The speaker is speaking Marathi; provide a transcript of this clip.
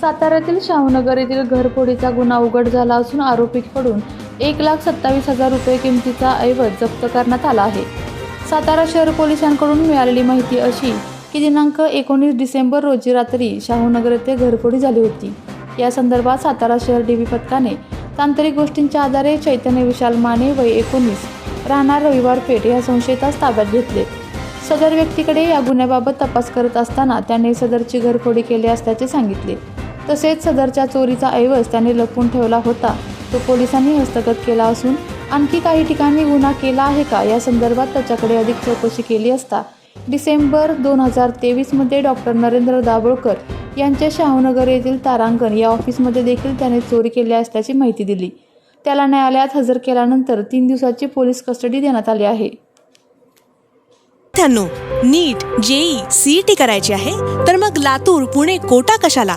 साताऱ्यातील शाहूनगर येथील घरफोडीचा गुन्हा उघड झाला असून आरोपीकडून एक लाख सत्तावीस हजार रुपये किमतीचा ऐवज जप्त करण्यात आला आहे. सातारा शहर पोलिसांकडून मिळालेली माहिती अशी की दिनांक एकोणीस डिसेंबर रोजी रात्री शाहूनगर येथे घरफोडी झाली होती. या संदर्भात सातारा शहर डी बी पथकाने तांत्रिक गोष्टींच्या आधारे चैतन्य विशाल माने वय एकोणीस राहणार रविवार पेठ या संशयितास ताब्यात घेतले. सदर व्यक्तीकडे या गुन्ह्याबाबत तपास करत असताना त्याने सदरची घरफोडी केली असल्याचे सांगितले. तसेच सदरच्या चोरीचा ऐवज त्याने लपवून ठेवला होता. तो पोलिसांनी हस्तगत केला असून आणखी काही ठिकाणी गुन्हा केला आहे का? या संदर्भात त्याच्याकडे अधिक चौकशी केली असता डिसेंबर दोन हजार तेवीसमध्ये डॉक्टर नरेंद्र दाभोळकर यांच्या शाहूनगर येथील तारांगण या ऑफिसमध्ये देखील त्याने चोरी केली असल्याची माहिती दिली. त्याला न्यायालयात हजर केल्यानंतर तीन दिवसाची पोलीस कस्टडी देण्यात आली आहे. नीट जेई सीईटी करायची आहे तर मग लातूर पुणे कोटा कशाला?